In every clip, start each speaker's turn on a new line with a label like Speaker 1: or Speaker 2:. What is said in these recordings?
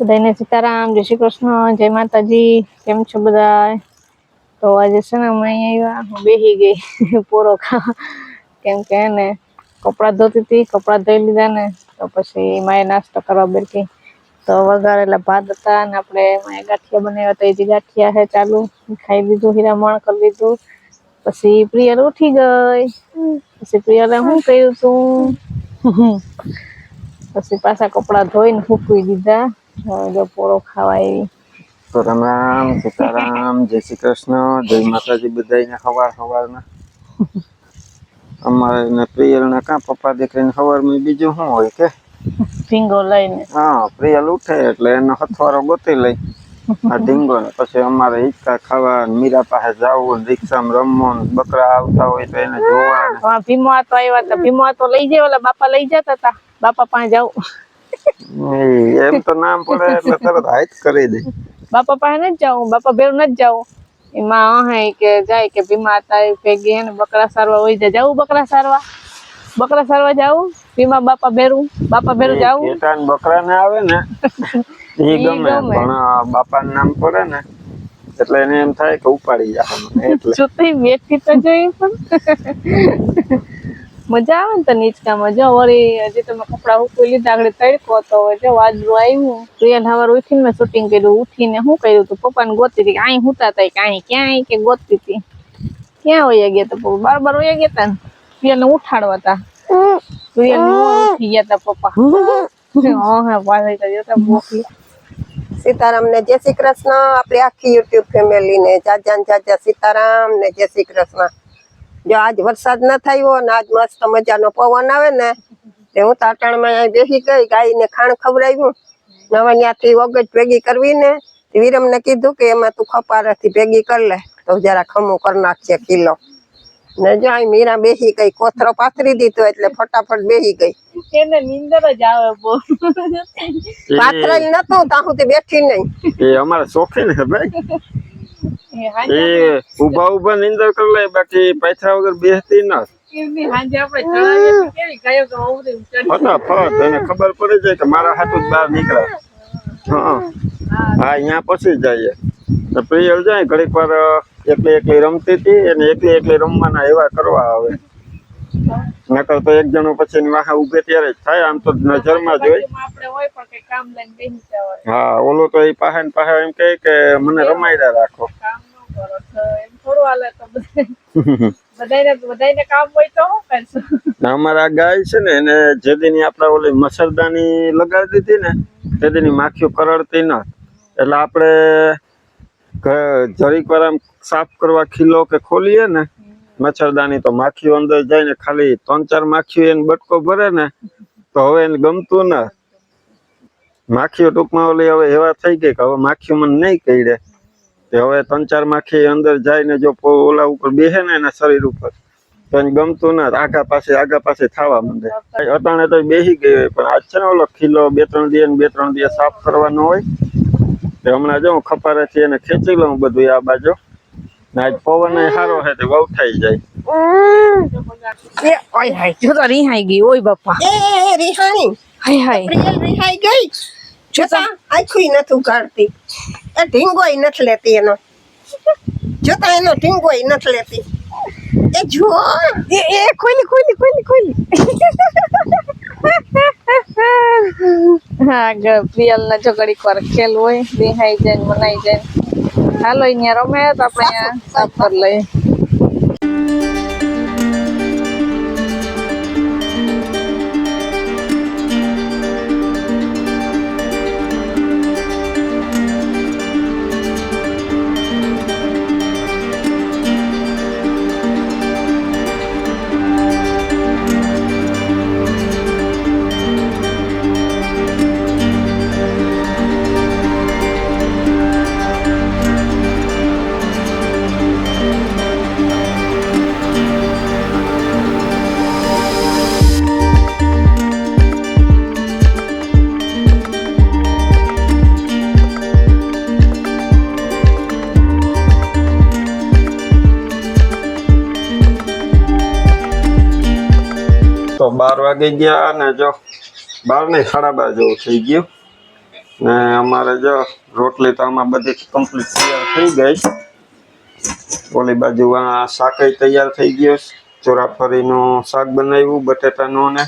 Speaker 1: બધાને સીતારામ જય શ્રી કૃષ્ણ જય માતાજી કેમ છો બધા તો આજે છે ને અમે અહીંયા આવ્યા હું બેસી ગઈ પૂરો ખા કેમ કે એને કપડાં ધોતી હતી કપડાં ધોઈ લીધા ને તો પછી માએ નાસ્તો કરવા બેઠી. તો વઘારેલા ભાત હતા ને આપણે માએ ગાંઠિયા બનાવ્યા તો એથી ગાંઠિયા છે ચાલુ. ખાઈ લીધું હીરામણ કરી લીધું. પછી પ્રિયલ ઉઠી ગઈ. પછી પ્રિયલે શું કહ્યું તું? પછી પાછા કપડાં ધોઈને સૂકવી દીધા. જો પોળો ખાવા એવી.
Speaker 2: તો રામ રામ સીતારામ જય શ્રી કૃષ્ણ જય માતાજી બધાને સવાર સવારના અમારે ને પ્રિયલ ને કાં પપ્પા દીકરીને સવારમાં બીજું શું હોય કે?
Speaker 1: ધીંગો લઈને.
Speaker 2: હા પ્રિયલ ઉઠે એટલે એનો હથવારો ગોતી લઈ. આ ઢીંગો ને પછી અમારે હિંચકા ખાવા ને મીરા પાસે જવું રિક્ષામાં રમવું બકરા આવતા હોય તો એને જોવા
Speaker 1: હા ભીમો તો આવ્યા હતા ભીમો તો લઈ જાય ઓલા બાપા લઈ જતા હતા બાપા પાસે
Speaker 2: ઈ એમ તો નામ પડે એટલે તરત હાઈટ કરી દે.
Speaker 1: બાપા પાસે નથી જાઉં બાપા ભેરું નથી જાઉં. એમાં અહાય કે જાય કે ભીમા એ ભેગી હે ને બકરા સારવા હોય જાય જાવું બકરા સારવા? બકરા સારવા જાવું ભીમા બાપા ભેરું? બાપા ભેરું જાવું
Speaker 2: કેટાન બકરા ને આવે ને
Speaker 1: એ
Speaker 2: ગમે. પણ બાપા નામ પડે ને એટલે એને એમ થાય કે ઉપાડી જાય એટલે
Speaker 1: સુતી બેઠી તો જોઈ પણ. મજા આવે ને તો નીચકામાં. જો વળી હજી તમે કપડા ઉકળી લીધા, આગળ તડકો તો હવે જો વાદળું આવ્યું. પ્રિયલ સવાર ઉઠીને મેં શૂટિંગ કર્યું, ઉઠીને શું કર્યું તું? પપ્પાને ગોતી હતી અહીં હુતા હતા કે અહીં ક્યાંય, કે ગોતતી હતી. ક્યાં વયા ગયા તા પપ્પા? બાર બાર વયા ગયા તા ને? પ્રિયલને ઉઠાડવા હતા પ્રિયલ ઉઠી ગયા તા પપ્પા. હા હા મોકલી.
Speaker 3: સીતારામ ને જય શ્રી કૃષ્ણ. આપણી આખી યુટ્યુબ ફેમિલી ને, જાજા ને જાજા, સીતારામ ને જય શ્રી કૃષ્ણ. જો આજ વરસાદ ના થયો ને આજ મસ્ત મજાનો પવન આવે ને તે હું તાટણમાં અહીં બેસી ગઈ ગાયને ખાણ ખવડાવ્યું. ને હવે ત્યાંથી વગજ ભેગી કરવી ને વિરમને કીધું કે એમાં તું ખપારાથી ભેગી કર લે તો જરા ખમું કરી નાખશે કિલો. ને જો અહીં મીરા બેસી ગઈ કોથરો પાથરી દીધો એટલે ફટાફટ બેસી ગઈ.
Speaker 1: એને નીંદર જ આવે બહુ.
Speaker 3: પાથરાઈ નતું ત્યાં સુધી બેઠી નહીં.
Speaker 2: એ અમારા શોખીન છે ભાઈ.
Speaker 1: એ
Speaker 2: ઊભા ઊભા નિંદર કરી લે બાકી પૈસા વગર બેસતી ન.
Speaker 1: એમની હાંજે આપણે ચડાવીએ તો કેવી ગાયો કે અવળી ચડી
Speaker 2: ફટાફટ એને ખબર પડી જાય કે મારા હાથું બહાર નીકળે. હા. અહીંયા પછી જઈએ. તો પ્રિયલ જાય ઘડીક વાર એકલી એકલી રમતી હતી અને એકલી એકલી રમવાના એવા કરવા આવે. નકર તો એક જણો પછી વાહે ઉભે ત્યારે થાય આમ તો નજરમાં જ હોય.
Speaker 1: બાજુમાં આપણે હોય પણ કઈ કામ લઈને બેસી જવાય.
Speaker 2: હા ઓલો તો એ પાસે ને પાસે એમ કહે કે મને રમાયડા રાખો. અમારા ગાય છે ને, એને જે દીની આપણે ઓલી મચ્છરદાની લગાડી દીધી ને તે દીની માખીઓ કરડતી ન. એટલે આપણે જરીક આમ સાફ કરવા ખીલો કે ખોલીએ ને મચ્છરદાની તો માખીઓ અંદર જાય ને, ખાલી ત્રણ ચાર માખીઓ એને બટકો ભરે ને, તો હવે એને ગમતું ના. માખીઓ ટૂંકમાં ઓલી હવે એવા થઈ ગઈ કે હવે માખીઓ મને નહીં કઈડે. તે હવે ત્રણ ચાર માખી અંદર જાય ને જો ઓલા ઉપર બેસે ને એના શરીર ઉપર તો એને ગમતું ના આગા પાસે આગા પાસે થવા માંડે. અટાણે તો બેસી ગઈ હોય પણ આજ છે ને ઓલો ખીલો બે ત્રણ દિવસ બે ત્રણ દિવસ સાફ કરવાનો હોય. તે હમણાં જો હું ખપારેથી એને ખેંચી લઉં બધું આ બાજુ. ને આજ પવન સારો છે તે વાવ થઈ જાય.
Speaker 1: એ ઓય હાય જો તો રિહાઈ ગઈ ઓય બાપા.
Speaker 3: એ રિહાણી
Speaker 1: હાય હાય.
Speaker 3: રિહાઈ ગઈ? જોતા આખું નથી કાઢતી એ ઢીંગોય નથી લેતી એનો. જોતા એનો ઢીંગોય નથી લેતી. એ જુઓ.
Speaker 1: એ એ ખોલી ખોલી ખોલી ખોલી. હા, ગ- પ્રિયલ જો ઘડીક વાર ખેલ હોય, બેહાઈ જાય મનાઈ જાય. ને. હાલો, અહીંયા રમે તો આપણે સાફ કરી લઈએ.
Speaker 2: વાગી ગયા અને જો બારની સાડા બાર જેવું થઈ ગયું ને અમારે જો રોટલી તો આમાં બધી કમ્પ્લીટ તૈયાર થઈ ગઈ ઓલી બાજુ આ શાકય તૈયાર થઈ ગયો. ચોરાફરીનું શાક બનાવ્યું, બટેટાનું ને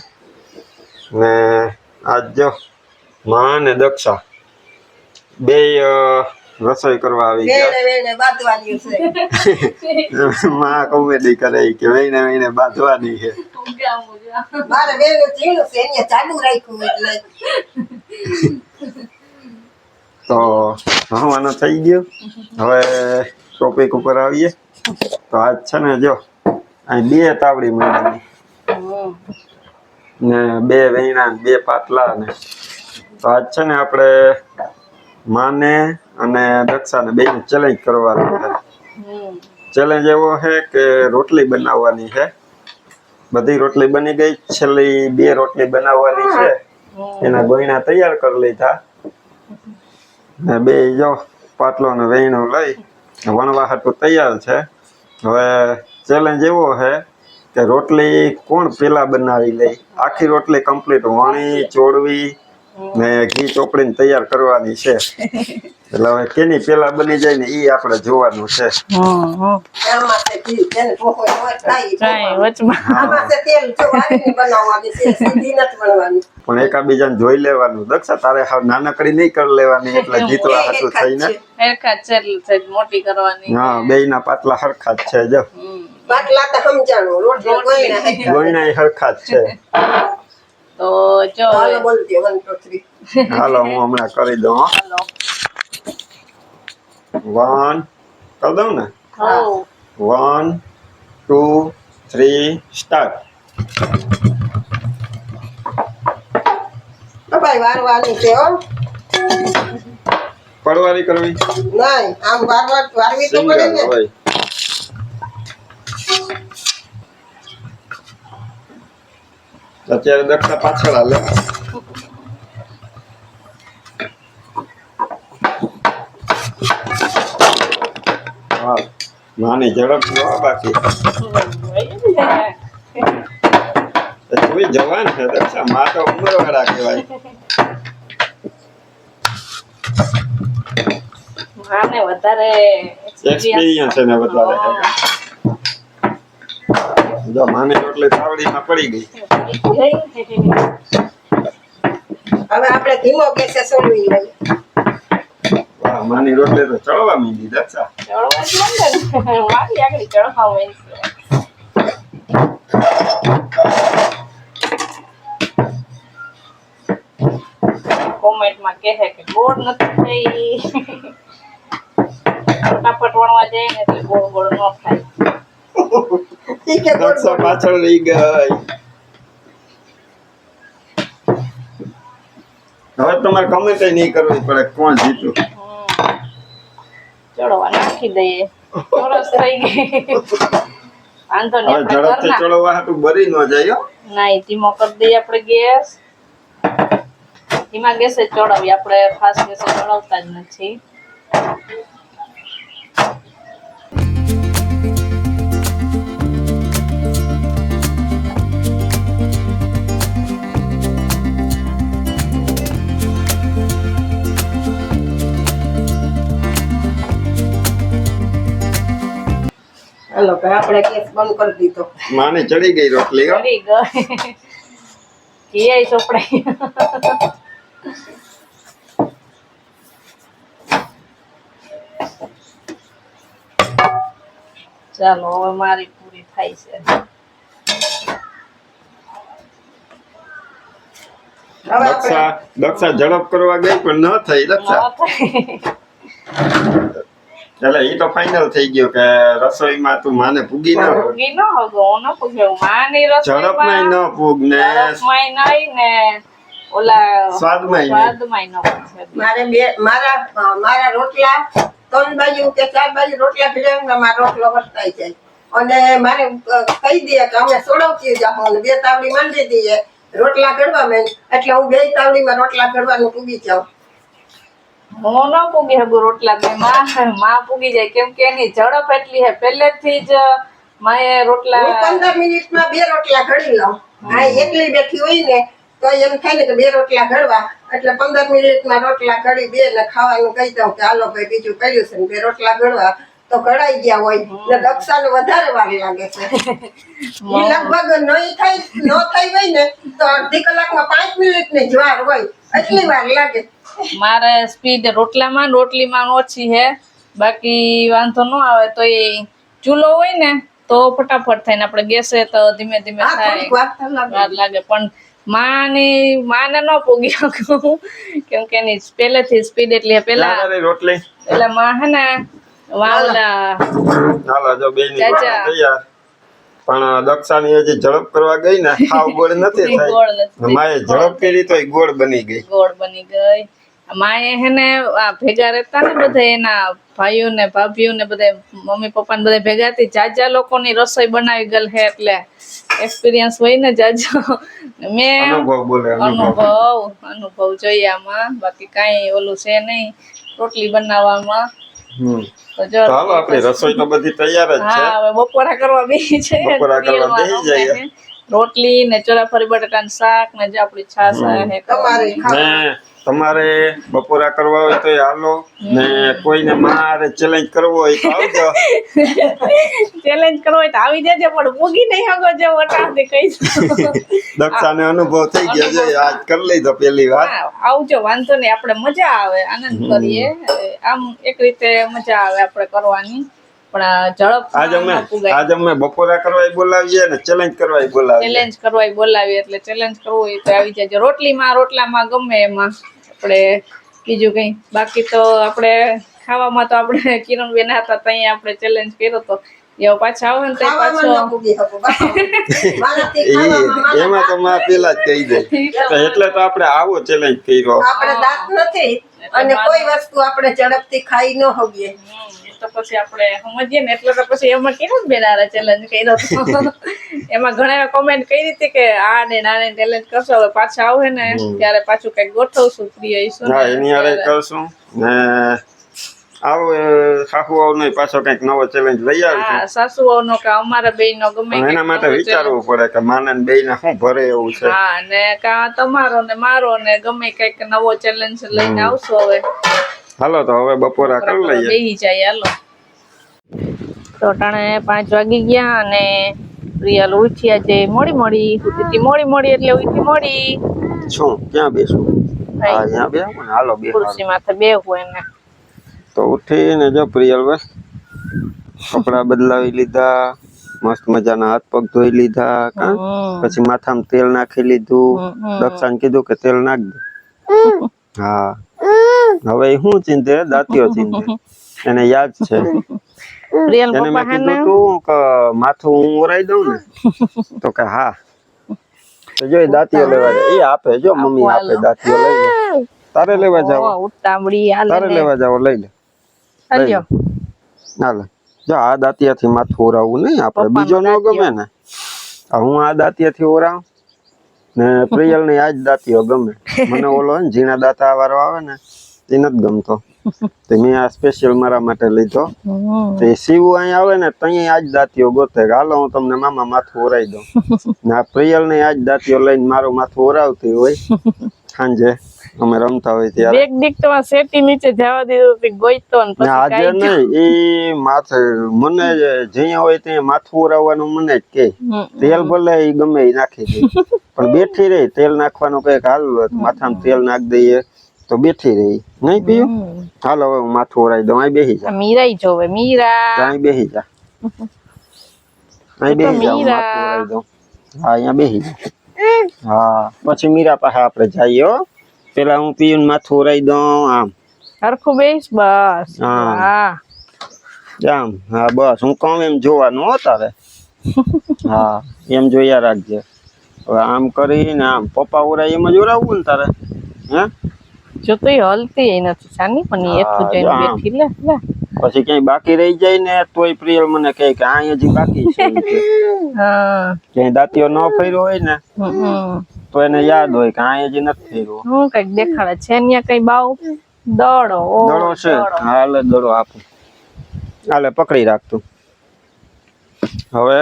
Speaker 2: ને આજ જો મા ને દક્ષા બે રસોઈ કરવા આવી ગયા. માં કોમેડી કરે કે વહીને વહીને બાંધવાની છે.
Speaker 3: મારે વેણું ઝીણું છે એને ચાલુ રાખ્યું એટલે.
Speaker 2: તો હવાનો થઈ ગયો. હવે ટોપિક ઉપર આવીએ. તો આજ છે ને જો અહીં બે તાવડી મંડાવી. ને બે વૈણા બે પાટલા ને. તો આજ છે ને આપણે માને અને દક્ષાને બેને ચેલેન્જ કરવાનું છે. ચેલેન્જ એવો છે કે રોટલી બનાવવાની છે. બધી રોટલી બની ગઈ. છેલ્લી બે રોટલી બનાવવાની છે. એના ગોયણા તૈયાર કરી લીધા. ને બે જો પાટલો ને વેણું લઈ વણવા હાટું તૈયાર છે. હવે ચેલેન્જ એવો છે કે રોટલી કોણ પેલા બનાવી લઈ આખી રોટલી કમ્પ્લીટ વણી ચોળવી ને ઘી ચોપડીને તૈયાર કરવાની છે. એટલે હવે કેની પેલા બની જાય ને એ આપણે જોવાનું છે.
Speaker 3: ન ઈ
Speaker 2: પણ એકાબીજાને જોઈ લેવાનું. દક્ષા તારે હાવ નાનકડી નહીં કરી લેવાની એટલે જીતવા
Speaker 3: હતું
Speaker 2: થઈને.
Speaker 1: મોટી કરવાની.
Speaker 2: હા બેયના પાટલા હરખા જ છે જો.
Speaker 1: હમ.
Speaker 3: તો સમજાણું ના
Speaker 2: ગોયણા હરખા જ છે.
Speaker 1: તો જો
Speaker 3: હાલો
Speaker 2: હું હમણાં કરી દઉં હો. વન કરી દઉં ને? વન ટુ થ્રી સ્ટાર્ટ
Speaker 3: ભાઈ વારવાની છે હો.
Speaker 2: પડવારી કરવી?
Speaker 3: નહીં આમ વારવા વારવી તો પડે ને.
Speaker 2: અત્યારે દક્ષા પાછળ હાલે. નાની ઝડપ નો બાકી. તુંય જવાન છે દક્ષા મા તો ઉમર વાળા કહેવાય
Speaker 1: વધારે
Speaker 2: એક્સપિરિયન્સ એને વધારે. જો માની રોટલી તાવડીમાં પડી ગઈ.
Speaker 3: હવે આપણે ધીમો ગેસે સોલવી લઈએ.
Speaker 2: વાહ માની રોટલે તો ચડવા માંડી
Speaker 1: ચડવા આગળ ચડવા માંડશે. કોમેન્ટમાં કહે કે ગોળ નથી થઈ. ફટાફટ વણવા જાય ને એટલે ગોળ ગોળ ન
Speaker 3: કે ગોળ.
Speaker 2: પાછળ રહી ગઈ હવે તમારે કમેન્ટ નહીં કરવી પડે કોણ જીત્યું
Speaker 1: હમ. ચડવા નાખી દઈએ સરસ થઈ ગઈ વાંધો નહીં
Speaker 2: ઝડપથી ચડવા હાટું બરી ન જાય હો.
Speaker 1: ના ધીમો કરી દઈએ આપણે ગેસ ધીમા ગેસે ચડાવીએ આપણે ફાસ્ટ ગેસે ચડાવતા જ નથી
Speaker 3: હાલો ભાઈ આપણે કેસ બંધ કરી દીધો.
Speaker 2: માને ચડી ગઈ રોટલી.
Speaker 1: ચડી ગઈ. ઘી ચોપડાઈ ચાલો હવે મારી પૂરી થાય છે.
Speaker 2: દક્ષા દક્ષા ઝડપ કરવા ગઈ પણ ન થઈ દક્ષા. એટલે એ તો ફાઇનલ થઈ ગયો કે રસોઈમાં તું માને પૂગી ન
Speaker 1: પૂગી ન હગો ન પૂગ્યો માની રસોઈમાં
Speaker 2: ન પૂગ ને
Speaker 1: ઝડપમાંય નહીં ને ઓલા
Speaker 2: સ્વાદમાંય નહીં.
Speaker 1: સ્વાદમાંય ન
Speaker 3: મારે બે મારા મારા રોટલા ત્રણ બાજુ કે ચાર બાજુ રોટલા ભીડે ને મારો રોટલો વર્તાય જાય. અને મારે કહી દે કે અમે સોડવતી જાઓ અને બે તાવડી માંડી દઈએ રોટલા ઘડવા મેં. એટલે હું બે તાવડીમાં રોટલા ઘડવાનું પૂગી જાઉં.
Speaker 1: હું ન પૂગી શકું રોટલા મેં માં માં પૂગી જાય કેમ કે એની ઝડપ એટલી હે. પહેલેથી જ માએ રોટલા
Speaker 3: પંદર મિનિટમાં બે રોટલા ઘડી લઉં. આ એકલી બેઠી હોય ને તો એમ થાય ને કે બે રોટલા ઘડવા એટલે પંદર મિનિટમાં રોટલા ઘડી બે ને ખાવાનું કહી દઉં કે હાલો ભાઈ બીજું કર્યું છે ને બે રોટલા ઘડવા તો ઘડાઈ ગયા હોય ને દક્ષાને વધારે વાર લાગે છે. લગભગ નહીં થાય ન થઈ હોય ને તો અડધી કલાકમાં પાંચ મિનિટની જવાર હોય. એટલી વાર લાગે.
Speaker 1: મારે સ્પીડ રોટલામાં રોટલીમાં ઓછી છે. બાકી વાંધો ન આવે તો એ ચૂલો હોય ને તો ફટાફટ થાય આપણે ગેસે તો ધીમે ધીમે થાય.
Speaker 3: વાર લાગે.
Speaker 1: પણ માની માને ન પોગી શકું. કેમ કે એની પહેલેથી સ્પીડ એટલી પેલા
Speaker 2: ક્યાં રોટલી.
Speaker 1: એટલે માં હે ને વાવલા
Speaker 2: હાલો જો બે ની તૈયાર. પણ દક્ષાની હજી ઝડપ કરવા ગઈ ને ગોળ નથી થઈ. માએ ઝડપ કરી તો ગોળ બની ગઈ.
Speaker 1: ગોળ બની ગઈ. માએ હેને આ ભેગા રહેતા ને બધા એના ભાઈઓ ને ભાભીઓ ને બધા મમ્મી પપ્પા ને બધા ભેગા હતી. જાજા લોકોની રસોઈ બનાવી ગયેલ હે એટલે એક્સપિરિયન્સ હોય ને જાજો. મેં
Speaker 2: અનુભવ અનુભવ.
Speaker 1: જોઈએ આમાં. બાકી કાંઈ ઓલું છે નહીં રોટલી બનાવવામાં.
Speaker 2: હમ.
Speaker 1: તો જો
Speaker 2: તો હાલો આપણી રસોઈ તો બધી તૈયાર જ છે.
Speaker 1: હા હવે બપોરા કરવા બેસી છે.
Speaker 2: બપોરા કરવા બેસી જઈએ.
Speaker 1: રોટલી ને ચોરાફરી બટાટાનું શાક ને જે આપણી છાશ હે
Speaker 3: તમારે
Speaker 2: બપોરા કરવા હોય તો હાલો. ને કોઈને મારે ચેલેન્જ કરવો હોય તો આવજો.
Speaker 1: ચેલેન્જ કરવો હોય તો આવી જજો પણ મૂકી નહીં હગો જે વટાવતી કહીશું
Speaker 2: દક્ષાને અનુભવ થઈ ગયો છે આજ કરી લીધો પેલી વાર.
Speaker 1: આવજો વાંધો નહીં આપણે મજા આવે આનંદ કરીએ. આમ એક રીતે મજા આવે આપણે કરવાની. પણ આ ઝડપ
Speaker 2: આજ અમે આજ અમે બપોરા કરવા બોલાવીએ ને ચેલેન્જ કરવા બોલાવીએ.
Speaker 1: ચેલેન્જ કરવા બોલાવી એટલે ચેલેન્જ કરવું હોય તો આવી જજો રોટલીમાં રોટલામાં ગમે એમાં. આપણે બીજું કઈ. બાકી તો આપણે ખાવામાં તો આપણે કિરણ બેન હતા ત્યાં આપણે ચેલેન્જ કર્યો તો. એવો પાછા આવે ને પાછો
Speaker 2: એમાં તો માં પેલા જ કહી દે. એટલે તો આપણે આવો ચેલેન્જ કર્યો.
Speaker 3: આપણે દાંત નથી. અને કોઈ વસ્તુ આપણે ઝડપથી ખાઈ ન હોઈએ.
Speaker 1: તો પછી આપણે સમજીએ ને એટલે તો પછી એમાં કેવું બેનારા ચેલેન્જ કર્યો તો એમાં ઘણા કોમેન્ટ કરી હતી કે આ ને ના ને ચેલેન્જ કરશો હવે પાછા આવે ને ત્યારે પાછું કંઈક ગોઠવશું પ્રિય ઈસુ
Speaker 2: હા એની હારે કરશું ને આવો એ સાસુ આવ નહીં પાછો કંઈક નવો ચેલેન્જ લઈ
Speaker 1: હા
Speaker 2: આવીશું
Speaker 1: સાસુઓનો કે અમારા બે નો ગમે
Speaker 2: પણ
Speaker 1: કંઈક
Speaker 2: એના માટે
Speaker 1: નવો
Speaker 2: વિચારવું પડે કે માને ને બે ને શું ભરે એવું
Speaker 1: challenge.
Speaker 2: છે
Speaker 1: હા ને કા તમારો ને મારો ને ગમે કંઈક નવો ચેલેન્જ લઈને આવશો હવે
Speaker 2: હાલો તો હવે બપોરા કરી લઈએ.
Speaker 1: બેહી જાય હાલો. તો ટાણે પાંચ વાગી ગયા અને પ્રિયલ ઉઠી છે. મોડી મોડી ઉઠી મોડી મોડી એટલે ઉઠી મોડી.
Speaker 2: શું? ક્યાં બેસું? હા અહીંયા બે હાલો બે
Speaker 1: ખુરશી માથે બેહવું એને.
Speaker 2: તો ઉઠીને જો પ્રિયલ બસ કપડા બદલાવી લીધા મસ્ત મજાના હાથ પગ ધોઈ લીધા? પછી માથામાં તેલ નાખી લીધું. દક્ષાને કીધું કે તેલ નાખ દે. હા. હવે હું ચિંતે દાંતિયો ચિંતે એને યાદ છે.
Speaker 1: પ્રિયલ પપ્પા
Speaker 2: મેં
Speaker 1: ને
Speaker 2: તું કે માથું હું ઓરાઈ દઉં ને તો કે હા. તો જો દાંતિયો લેવા જાય. એ આપે જો મમ્મી આપે દાંતિયો લઈ લે. તારે લેવા જાવ
Speaker 1: ઓ, ઉતાવળી
Speaker 2: તારે લેવા જાવ લઈ લે.
Speaker 1: હાલ્યો.
Speaker 2: હાલે. જો આ દાંતિયા થી માથું ઓરાવવું નહીં આપણે. બીજો ન ગમે ને. હું આ દાંતિયાથી ઓરાવ ને પ્રિયલ ને આ જ દાંતિયો ગમે. મને ઓલો હે ને ઝીણા દાંતા વાળો આવે ને એ નથી ગમતો. તે મેં આ સ્પેશિયલ મારા માટે લીધો. તે એ સીવું અહીં આવે ને ત્યાં આજ જ દાંતિયો ગોતે હાલો હું તમને મામા માથું ઓરાઈ દઉં. ને આ પ્રિયલ ને આજ દાંતિયો લઈને મારું માથું ઓરાવતી હોય. સાંજે અમે રમતા હોય ત્યારે.
Speaker 1: એક દીક તો શેટી નીચે જવા દીધું કે ગોઈતો ને પછી
Speaker 2: આજે નહીં એ માથે મને જ્યાં હોય ત્યાં માથું ઓરાવવાનું મને જ કે. તેલ ભલે એ ગમે એ નાખી દે. પણ બેઠી રહી તેલ નાખવાનું કંઈક હાલ માથામાં તેલ નાખ દઈએ. તો બેઠી રહી. નહીં પીયું ચાલો હવે હું માથું ઓરાઈ દઉં. અહીં બેસી જા.
Speaker 1: મીરાઈ જોવે મીરા.
Speaker 2: અહીં બેસી જા. અહીં બેસી જા માથું ઓરાઈ દઉં. હા અહીંયા બેસી જા. હા પછી મીરા પાસે આપણે જઈએ હો. પેલા હું પીયું માથું ઓરાઈ દઉં આમ.
Speaker 1: હરખું બેસ બસ.
Speaker 2: હા.
Speaker 1: હા.
Speaker 2: આમ હા બસ. હું કહું એમ જોવાનું હો તારે. હા એમ જોયા રાખજે. હવે આમ કરીને આમ પપ્પા ઓરાય એમ જ ઓરાવવું ને તારે. હે?
Speaker 1: જો તો હલતી નથી સાની પણ એ
Speaker 2: હા,
Speaker 1: જઈને બેઠી લે લે.
Speaker 2: પછી ક્યાંય બાકી રહી જાય ને તોય પ્રિયલ મને કહે કે આ હજી બાકી છે.
Speaker 1: હા.
Speaker 2: ક્યાંય દાંતીઓ ન ફર્યો હોય ને. તો એને યાદ હોય કે આ હજી નથી ફર્યો
Speaker 1: હું કંઈક દેખાડે છે ત્યાં કઈ બાવ? દડો
Speaker 2: દડો છે. હાલે દડો આપો. હાલે પકડી રાખતું હવે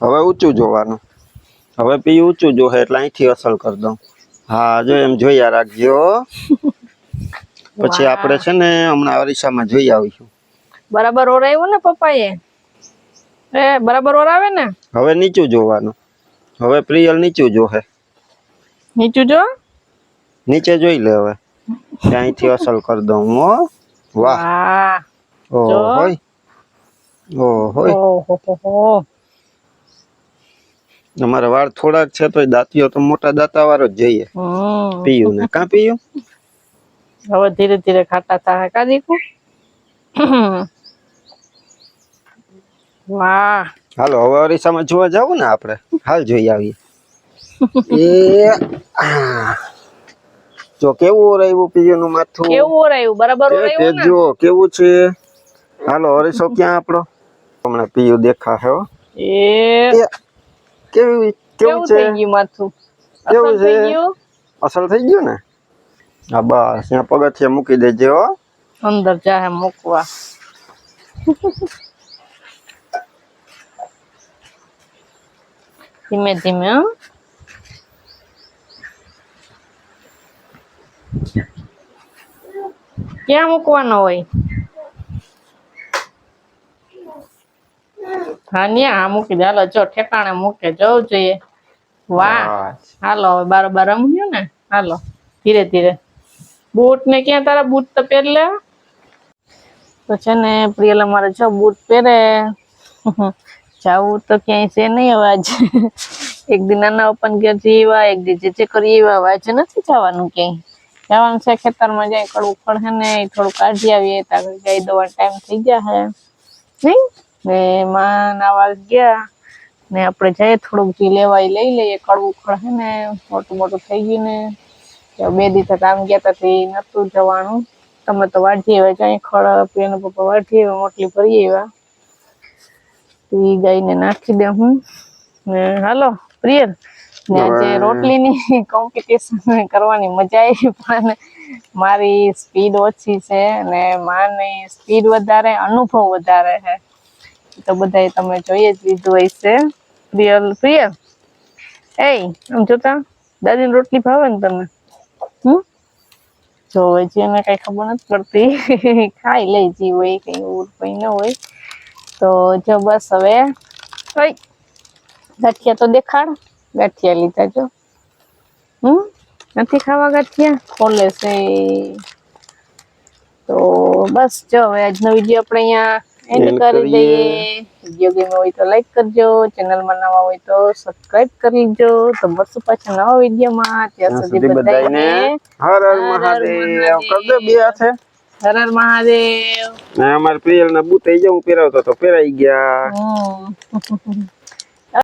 Speaker 2: હવે ઊંચું જોવાનું. હવે પી ઊંચું જોહે એટલે અહીંથી અસલ કરી દઉં. હા જો એમ જોયા રાખજો. પછી આપણે છે ને હમણાં અરીસામાં જોઈ આવીશું.
Speaker 1: બરાબર ઓરાયું ને પપ્પાએ? એ બરાબર ઓરાવે ને?
Speaker 2: હવે નીચું જોવાનું. હવે પ્રિયલ નીચું જોહે.
Speaker 1: નીચું જો?
Speaker 2: નીચે જોઈ લે હવે. ત્યાંથી અસલ કરી દઉં હો વાહ. ઓહો ઓહો
Speaker 1: ઓહો
Speaker 2: અમારા વાળ થોડાક છે તો દાંતીઓ તો મોટા દાંતા વાળો જ જોઈએ. પીયું ને. કાં પીયું?
Speaker 1: હવે ધીરે ધીરે ખાતા થાય કા દીકુ? વાહ.
Speaker 2: હાલો હવે અરીસામાં જોવા જાવ ને આપણે? હાલ જોઈ આવીએ. એ જો કેવું ઓરાયું પીયું નું માથું?
Speaker 1: કેવું ઓરાયું બરાબર ઓરાયું ને?
Speaker 2: જો કેવું છે? હાલો અરીસો ક્યાં આપણો? હમણાં પીયું દેખાશે હો.
Speaker 1: એ
Speaker 2: કેવી કેવું છે?
Speaker 1: થઈ ગયું માથું?
Speaker 2: કેવું છે? અસલ થઈ ગયું ને? હા બસ ત્યાં પગથિયા મૂકી દેજે હો.
Speaker 1: અંદર જાહે મૂકવા. ધીમે ધીમે ક્યાં મૂકવાનો હોય? હા ન્યા હા મૂકી દે. હાલો જો ઠેકાણે મૂકે જવું જોઈએ. વાહ. હાલો હવે બારોબાર રમ્યું ને? હાલો ધીરે ધીરે. બૂટ ને ક્યાં તારા બૂટ તો પહેર તો છે ને પ્રિયલ અમારે જો બૂટ પહેરે. જાવું તો ક્યાંય છે નહીં હવે આજે. એક દિન નાના ઓપન ઘેર એક દી જે જે કરી એવા. આજે નથી જવાનું ક્યાંય. જવાનું છે ખેતરમાં જાય કડવું પડે ને થોડું કાઢી આવીએ. ત્યાં ગાય દવા ટાઈમ થઈ ગયા હે. નહીં? ને માં નાવા ગયા ને આપણે જઈએ થોડુંક જી લેવાય લઈ લઈએ. કડવું ખડ હે ને મોટું મોટું થઈ ગયું ને. બે દિવસ કામ ગયા તા તે નતું જવાનું. તમે તો વાઢી આવ્યા જાય ખડ પેન પપ્પા વાઢી આવ્યા મોટલી ભરી આવ્યા. ઈ ગાયને નાખી દે હું. ને હાલો પ્રિયલ ને આજે રોટલીની કોમ્પિટિશન કરવાની મજા આવી પણ મારી સ્પીડ ઓછી છે ને માની સ્પીડ વધારે અનુભવ વધારે છે. તો બધાય તમે જોઈએ જ લીધું હશે. પ્રિયલ પ્રિયલ એ આમ જોતા? દાદીની રોટલી ભાવે ને તમે? હમ? જો હજી એને કઈ ખબર નથી પડતી. ખાઈ લે, જી હોય, કઈ એવું કઈ ન હોય. તો જો બસ હવે ગાંઠિયા તો દેખાડ. ગાંઠિયા લીધા જો. હમ? નથી ખાવા ગાંઠિયા? ખોલે છે. તો બસ જો, હવે આજનો વીડિયો આપણે અહીંયા એન્ડ કરી. દઈએ. વીડિયો ગમ્યો હોય તો લાઈક કરજો. ચેનલમાં નવા હોય તો સબસ્ક્રાઇબ કરી લેજો. તો મળશું પાછા નવા વિડીયોમાં. ત્યાં સુધી બધાને
Speaker 2: હર હર મહાદેવ. કરજો બે હાથે.
Speaker 1: હર હર મહાદેવ.
Speaker 2: ના અમાર પ્રિયલ ના બૂટ થઈ હું પહેરાવતો તો પહેરાઈ ગયા.